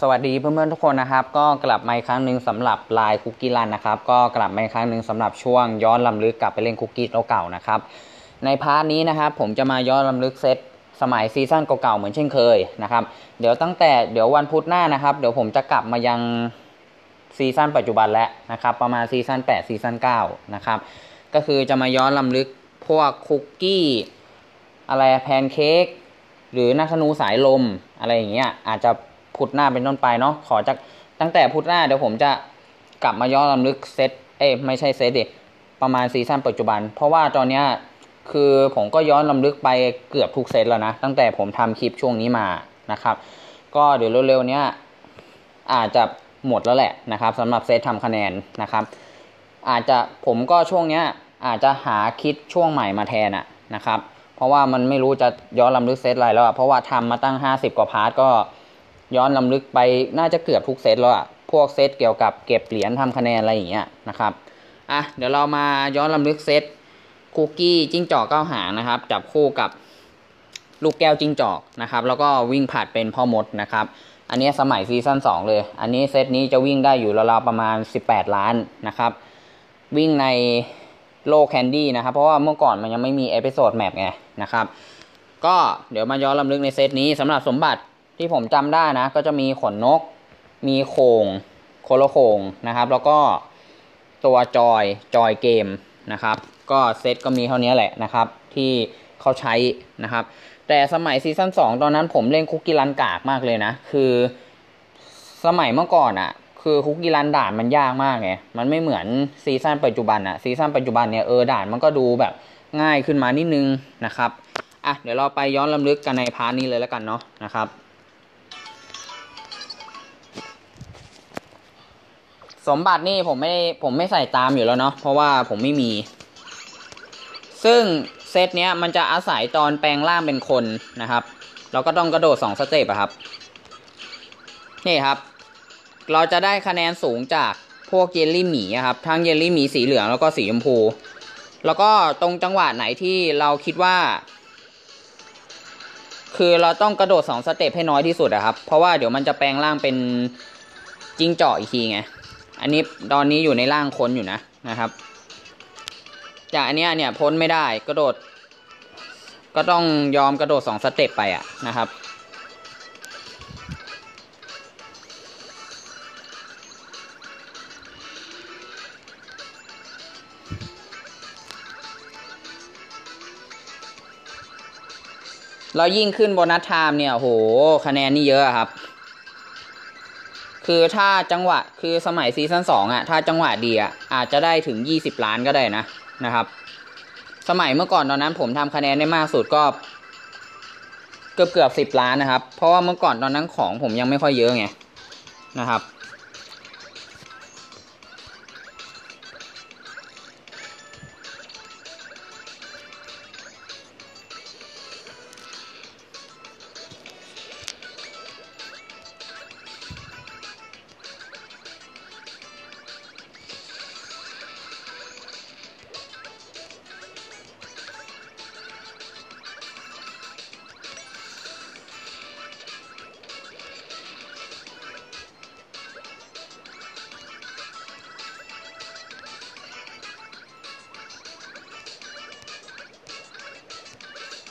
สวัสดีเพื่อนๆทุกคนนะครับ ก็กลับมาอีกครั้งหนึ่งสำหรับลายคุกกี้รันนะครับ ก็กลับมาอีกครั้งหนึ่งสำหรับช่วงย้อนลำลึกกลับไปเล่นคุกกี้เก่าๆนะครับ ในพาร์ทนี้นะครับ ผมจะมาย้อนลำลึกเซตสมัยซีซั่นเก่าๆเหมือนเช่นเคยนะครับ เดี๋ยวตั้งแต่เดี๋ยววันพุธหน้านะครับ เดี๋ยวผมจะกลับมายังซีซั่นปัจจุบันแล้วนะครับ ประมาณซีซั่น8ซีซั่น9นะครับ ก็คือจะมาย้อนลำลึกพวกคุกกี้อะไรแพนเค้กหรือนักธนูสายลมอะไรอย่างเงี้ยอาจจะ พุธหน้าเป็นต้นไปเนาะขอจากตั้งแต่พุธหน้าเดี๋ยวผมจะกลับมาย้อนลำลึกเซตเอ้ไม่ใช่เซตดิประมาณซีซั่นปัจจุบัน เพราะว่าตอนเนี้ยคือผมก็ย้อนลำลึกไปเกือบทุกเซตแล้วนะ ตั้งแต่ผมทำคลิปช่วงนี้มานะครับ ก็เดี๋ยวเร็วๆเนี้ยอาจจะหมดแล้วแหละนะครับสำหรับเซตทำคะแนนนะครับ อาจจะผมก็ช่วงเนี้ยอาจจะหาคิดช่วงใหม่มาแทนอะนะครับ เพราะว่ามันไม่รู้จะย้อนลำลึกเซตอะไรแล้วอะเพราะว่าทำมาตั้ง 50 กว่าพาร์ทก็ ย้อนลำลึกไปน่าจะเกือบทุกเซตแล้วอะพวกเซตเกี่ยวกับเก็บเหรียญทำคะแนนอะไรอย่างเงี้ยนะครับอะเดี๋ยวเรามาย้อนลำลึกเซตคุกกี้จิ้งจอกเก้าหางนะครับ จับคู่กับลูกแก้วจิ้งจอกนะครับ แล้วก็วิ่งผัดเป็นพ่อมดนะครับ อันนี้สมัยซีซั่น2เลย อันนี้เซตนี้จะวิ่งได้อยู่ราวๆประมาณ 18 ล้านนะครับ วิ่งในโลกแคนดี้นะครับ เพราะว่าเมื่อก่อนมันยังไม่มีเอพิโซดแมปไงนะครับ ก็เดี๋ยวมาย้อนลำลึกในเซตนี้สำหรับสมบัติ ที่ผมจำได้นะ ก็จะมีขนนก มีโคงโคโลโคงนะครับ แล้วก็ตัวจอยจอยเกมนะครับ ก็เซตก็มีเท่านี้แหละนะครับ ที่เขาใช้นะครับ แต่สมัยซีซั่น2ตอนนั้นผมเล่นคุกกี้รันกากมากเลยนะ คือสมัยเมื่อก่อนอะ่ะ คือคุกกี้รันด่านมันยากมากไงมันไม่เหมือนซีซั่นปัจจุบันอะซีซั่นปัจจุบันเนี่ยเออด่านมันก็ดูแบบง่ายขึ้นมานิดนึงนะครับอะเดี๋ยวเราไปย้อนลำลึกกันในพาร์ทนี้เลยแล้วกันเนาะนะครับ สมบัตินี่ผมไม่ผมไม่ใส่ตามอยู่แล้วเนาะเพราะว่าผมไม่มี ซึ่งเซตเนี้ยมันจะอาศัยตอนแปลงร่างเป็นคนนะครับ เราก็ต้องกระโดดสองสเต็ปอะครับ นี่ครับ เราจะได้คะแนนสูงจากพวกเยลลี่หมีครับทั้งเยลลี่หมีสีเหลืองแล้วก็สีชมพู แล้วก็ตรงจังหวะไหนที่เราคิดว่า คือเราต้องกระโดดสองสเต็ปให้น้อยที่สุดอะครับ เพราะว่าเดี๋ยวมันจะแปลงร่างเป็นจิ้งจอกอีกทีไง อันนี้ตอนนี้อยู่ในร่างคนอยู่นะนะครับ จากอันนี้เนี่ยพ้นไม่ได้กระโดด ก็ต้องยอมกระโดดสองสเต็ปไปอะนะครับแล้วยิ่งขึ้นโบนัสไทม์เนี่ยโหคะแนนนี่เยอะครับ คือถ้าจังหวะคือสมัยซีซั่นสองอะถ้าจังหวะดีอะอาจจะได้ถึงยี่สิบล้านก็ได้นะนะครับ สมัยเมื่อก่อนตอนนั้นผมทำคะแนนได้มากสุดก็เกือบเกือบสิบล้านนะครับ เพราะว่าเมื่อก่อนตอนนั้นของผมยังไม่ค่อยเยอะไงนะครับ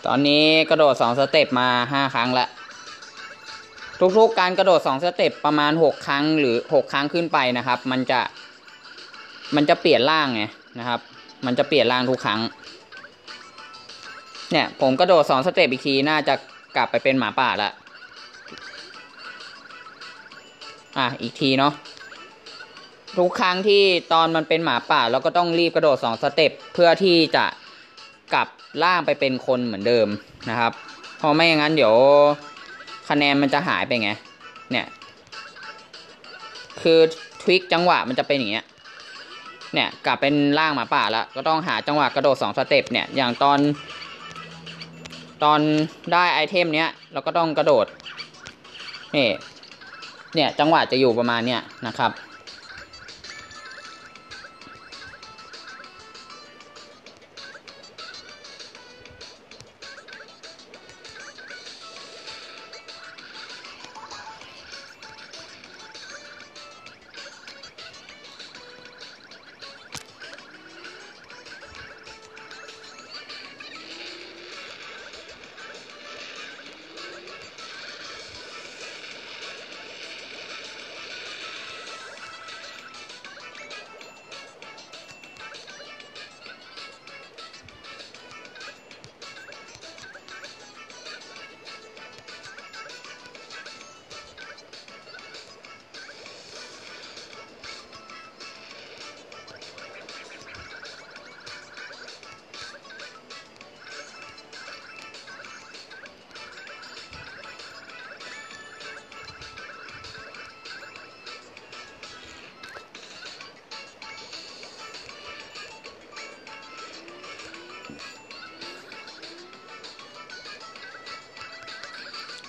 ตอนนี้กระโดดสองสเต็ปมาห้าครั้งละทุกๆการกระโดดสองสเต็ปประมาณหกครั้งหรือหกครั้งขึ้นไปนะครับ มันจะมันจะเปลี่ยนร่างไงนะครับ มันจะเปลี่ยนร่างทุกครั้ง เนี่ย ผมกระโดดสองสเต็ปอีกทีน่าจะกลับไปเป็นหมาป่าละอะอีกทีเนาะทุกครั้งที่ตอนมันเป็นหมาป่าเราก็ต้องรีบกระโดดสองสเต็ปเพื่อที่จะ กลับล่างไปเป็นคนเหมือนเดิมนะครับ เพราะไม่อย่างนั้นเดี๋ยวคะแนนมันจะหายไปไง เนี่ย คือทวิกจังหวะมันจะเป็นอย่างเงี้ย เนี่ยกลับเป็นล่างหมาป่าแล้ว ก็ต้องหาจังหวะกระโดดสองสเต็ปเนี่ย อย่างตอน ตอนได้ไอเทมเนี้ยเราก็ต้องกระโดด นี่ เนี่ยจังหวะจะอยู่ประมาณเนี้ยนะครับ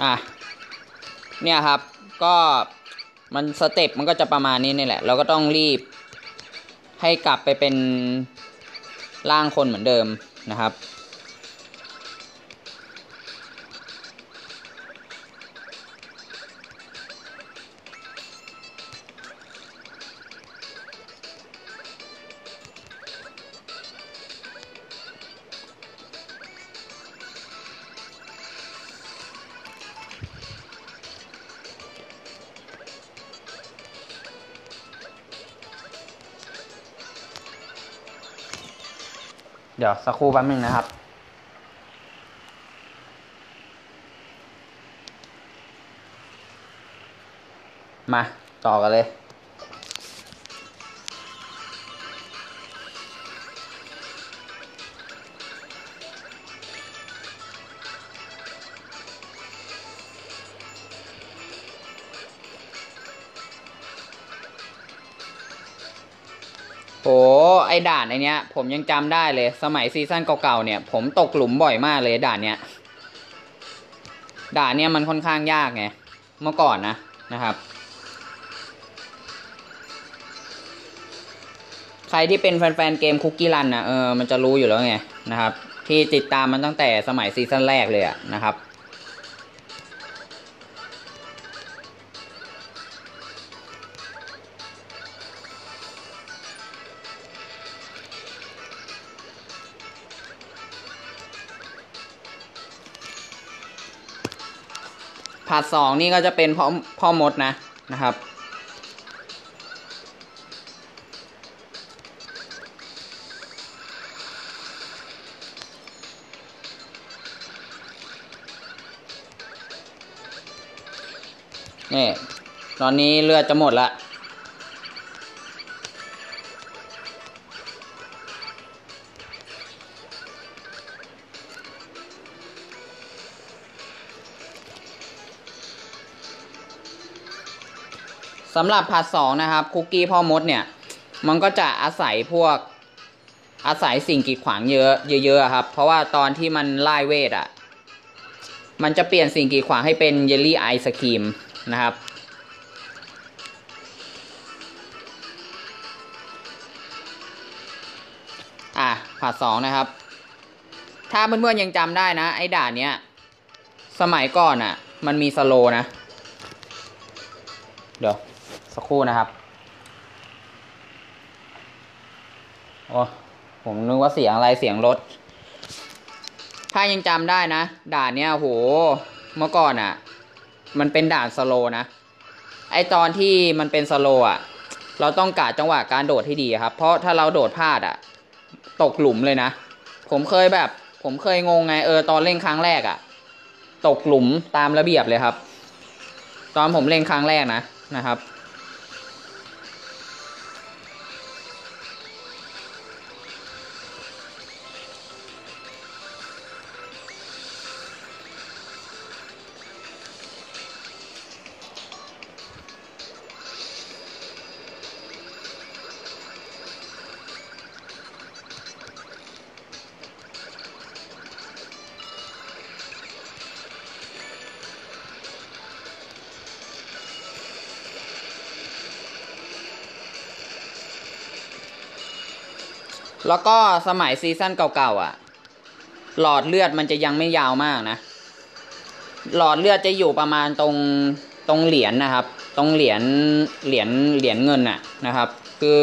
อะเนี่ยครับก็มันสเต็ปมันก็จะประมาณนี้นี่แหละ เราก็ต้องรีบให้กลับไปเป็นร่างคนเหมือนเดิมนะครับ เดี๋ยวสักครู่แป๊บนึงนะครับ มาต่อกันเลย ไอด่านไอเนี้ย ผมยังจำได้เลย สมัยซีซั่นเก่าๆเนี่ย ผมตกหลุมบ่อยมากเลยด่านเนี้ย ด่านเนี้ยมันค่อนข้างยากไง เมื่อก่อนนะนะครับ ใครที่เป็นแฟนๆเกมคุกกี้รันนะเออมันจะรู้อยู่แล้วไงนะครับ ที่ติดตามมันตั้งแต่สมัยซีซั่นแรกเลยอะนะครับ ผาดสองนี่ก็จะเป็นพ่อพ่อมดนะนะครับ นี่ ตอนนี้เลือดจะหมดละ สำหรับผัดสองนะครับคุกกี้พ่อมดเนี่ย มันก็จะอาศัยพวกอาศัยสิ่งกีดขวางเยอะเยอะๆครับ เพราะว่าตอนที่มันไล่เวทอะ มันจะเปลี่ยนสิ่งกีดขวางให้เป็นเยลลี่ไอศครีมนะครับ อะผัดสองนะครับ ถ้าเพื่อนๆยังจำได้นะ ไอ้ด่านเนี้ย สมัยก่อนอะ มันมีสโลนะ เดี๋ยว สักครู่นะครับโอ้ผมนึกว่าเสียงอะไรเสียงรถ ถ้ายังจำได้นะ ด่านเนี้ยโหเมื่อก่อนอะ่ะ มันเป็นด่านสโลนะ ไอตอนที่มันเป็นสโลอะ เราต้องกะจังหวะการโดดให้ดีครับ เพราะถ้าเราโดดพลาดอะ่ะ ตกหลุมเลยนะ ผมเคยแบบ ผมเคยงงไงเออตอนเล่นครั้งแรกอะ่ะ ตกหลุมตามระเบียบเลยครับ ตอนผมเล่นครั้งแรกนะนะครับ แล้วก็สมัยซีซั่นเก่าๆอะ หลอดเลือดมันจะยังไม่ยาวมากนะ หลอดเลือดจะอยู่ประมาณตรงตรงเหรียญนนะครับ ตรงเหรียญเหรียญเหรียญเงินน่ะนะครับ คือ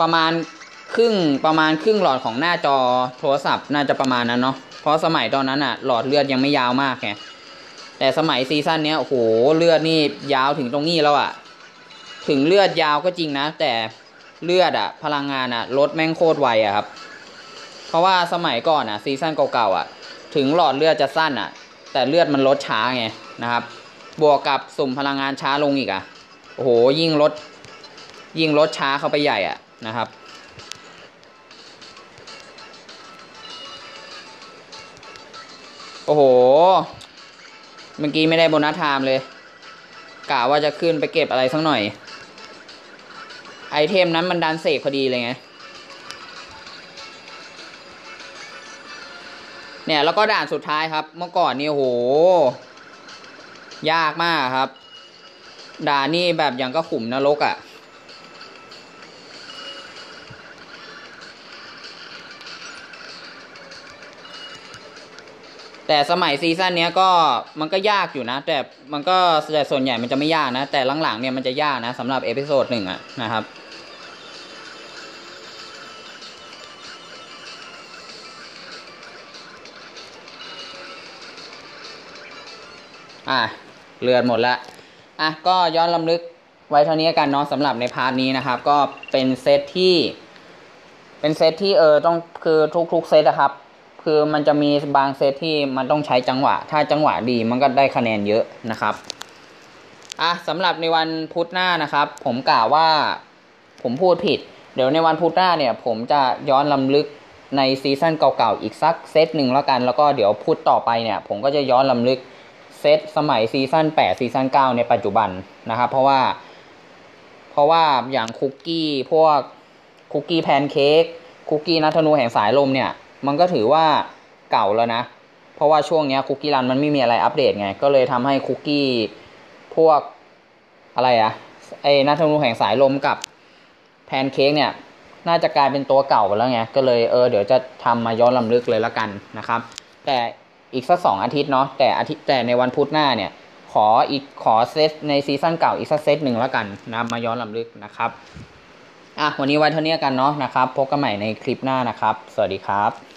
ประมาณครึ่งประมาณครึ่งหลอดของหน้าจอโทรศัพท์น่าจะประมาณนั้นเนาะเพราะสมัยตอนนั้นอะ หลอดเลือดยังไม่ยาวมากไงแต่สมัยซีซั่นเนี้ยโอ้โหเลือดนี่ยาวถึงตรงนี้แล้วอะ ถึงเลือดยาวก็จริงนะ แต่ เลือดอะพลังงานอะลดแม่งโคตรไวอะครับ เพราะว่าสมัยก่อนอะซีซั่นเก่าๆอะถึงหลอดเลือดจะสั้นอะแต่เลือดมันลดช้าไงนะครับ บวกกับสุ่มพลังงานช้าลงอีกอะโอ้โหยิ่งลดยิ่งลดช้าเข้าไปใหญ่อะนะครับโอ้โห เมื่อกี้ไม่ได้โบนัสไทม์เลยกะว่าจะขึ้นไปเก็บอะไรสักหน่อย ไอเทมนั้นมันดันเสกพอดีเลยไง เนี่ยแล้วก็ด่านสุดท้ายครับ เมื่อก่อนนี่โห ยากมากครับ ด่านนี่แบบอย่างก็ขุมนรกอะ่ะ แต่สมัยซีซั่นนี้ก็มันก็ยากอยู่นะ แต่มันก็แต่ส่วนใหญ่มันจะไม่ยากนะ แต่หลังๆเนี่ยมันจะยากนะสำหรับเอพิโซดหนึ่งอะนะครับ เลือดหมดละอะก็ย้อนลำลึกไว้เท่านี้กันเนาะสำหรับในพาร์ทนี้นะครับ ก็เป็นเซตที่ เป็นเซตที่เออต้องคือทุกๆเซตอะครับ คือมันจะมีบางเซตที่มันต้องใช้จังหวะ ถ้าจังหวะดีมันก็ได้คะแนนเยอะนะครับอะสำหรับในวันพุธหน้านะครับ ผมกล่าวว่าผมพูดผิด เดี๋ยวในวันพุธหน้าเนี่ย ผมจะย้อนลำลึกในซีซั่นเก่าๆอีกสักเซตหนึ่งแล้วกัน แล้วก็เดี๋ยวพุธต่อไปเนี่ย ผมก็จะย้อนลำลึก เซตสมัยซีซั่น8ซีซั่น9ในปัจจุบันนะครับ เพราะว่า เพราะว่าอย่างคุกกี้พวกคุกกี้แพนเค้กคุกกี้นัทนูแห่งสายลมเนี่ย มันก็ถือว่าเก่าแล้วนะ เพราะว่าช่วงนี้คุกกี้รันมันไม่มีอะไรอัปเดตไง ก็เลยทำให้คุกกี้พวกอะไรอะไอ้นัทนูแห่งสายลมกับแพนเค้กเนี่ย น่าจะกลายเป็นตัวเก่าไปแล้วไง ก็เลยเออเดี๋ยวจะทำมาย้อนลำลึกเลยละกันนะครับ แต่ อีกสักสองอาทิตย์เนาะแต่อาทิตย์แต่ในวันพุธหน้าเนี่ย ขออีกขอเซตในซีซั่นเก่าอีกสักเซตหนึ่งแล้วกันนะมาย้อนลำลึกนะครับอะวันนี้ไว้เท่านี้กันเนาะนะครับพบกันใหม่ในคลิปหน้านะครับ สวัสดีครับ